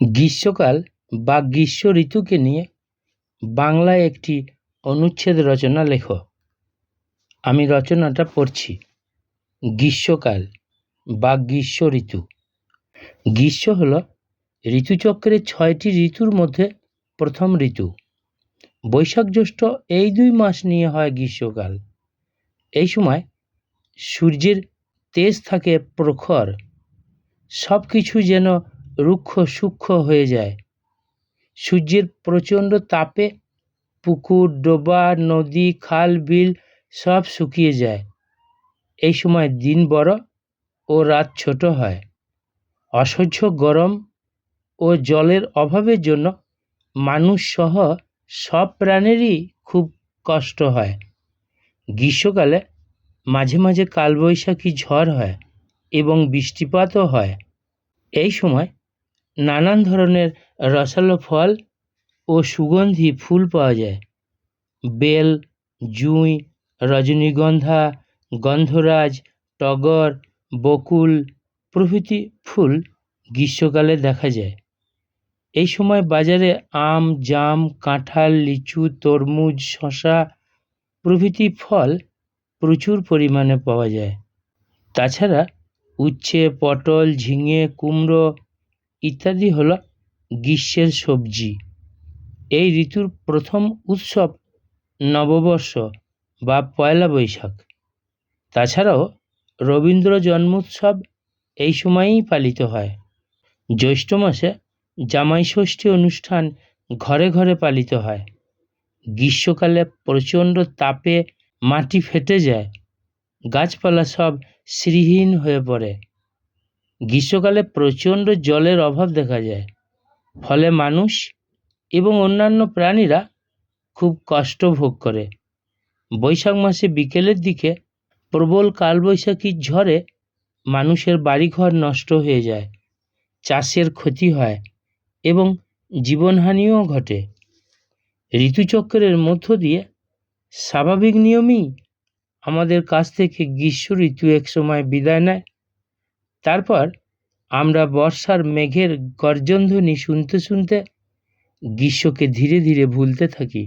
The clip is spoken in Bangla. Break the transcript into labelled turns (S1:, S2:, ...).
S1: গ্রীষ্মকাল বা গ্রীষ্ম ঋতুকে নিয়ে বাংলায় একটি অনুচ্ছেদ রচনা লেখো। আমি রচনাটা পড়ছি। গ্রীষ্মকাল বা গ্রীষ্ম ঋতু। গ্রীষ্ম হল ঋতুচক্রের ছয়টি ঋতুর মধ্যে প্রথম ঋতু। বৈশাখ জ্যৈষ্ঠ এই দুই মাস নিয়ে হয় গ্রীষ্মকাল। এই সময় সূর্যের তেজ থাকে প্রখর। সব কিছু যেন রুক্ষ সূক্ষ্ম হয়ে যায়। সূর্যের প্রচণ্ড তাপে পুকুর, ডোবা, নদী, খাল, বিল সব শুকিয়ে যায়। এই সময় দিন বড় ও রাত ছোট হয়। অসহ্য গরম ও জলের অভাবের জন্য মানুষ সহ সব প্রাণেরই খুব কষ্ট হয়। গ্রীষ্মকালে মাঝে মাঝে কালবৈশাখী ঝড় হয় এবং বৃষ্টিপাতও হয়। এই সময় নানান ধরনের রসালো ফল ও সুগন্ধি ফুল পাওয়া যায়। বেল, জুঁই, রজনীগন্ধা, গন্ধরাজ, টগর, বকুল প্রভৃতি ফুল গ্রীষ্মকালে দেখা যায়। এই সময় বাজারে আম, জাম, কাঁঠাল, লিচু, তরমুজ শশা প্রভৃতি ফল প্রচুর পরিমাণে পাওয়া যায়। তাছাড়া উচ্ছে, পটল, ঝিঙে, কুমড়ো ইত্যাদি হলো গ্রীষ্মের সবজি। এই ঋতুর প্রথম উৎসব নববর্ষ বা পয়লা বৈশাখ। তাছাড়াও রবীন্দ্র জন্মোৎসব এই সময়েই পালিত হয়। জ্যৈষ্ঠ মাসে জামাই ষষ্ঠী অনুষ্ঠান ঘরে ঘরে পালিত হয়। গ্রীষ্মকালে প্রচণ্ড তাপে মাটি ফেটে যায়। গাছপালা সব শ্রীহীন হয়ে পড়ে। গ্রীষ্মকালে প্রচণ্ড জলের অভাব দেখা যায়। ফলে মানুষ এবং অন্যান্য প্রাণীরা খুব কষ্ট ভোগ করে। বৈশাখ মাসে বিকেলের দিকে প্রবল কালবৈশাখীর ঝড়ে মানুষের বাড়িঘর নষ্ট হয়ে যায়, চাষের ক্ষতি হয় এবং জীবনহানিও ঘটে। ঋতুচক্রের মধ্য দিয়ে স্বাভাবিক নিয়মেই আমাদের কাছ থেকে গ্রীষ্ম ঋতু এক সময় বিদায় নেয়। তারপর আমরা বর্ষার মেঘের গর্জনধ্বনি শুনতে শুনতে গ্রীষ্মকে ধীরে ধীরে ভুলতে থাকি।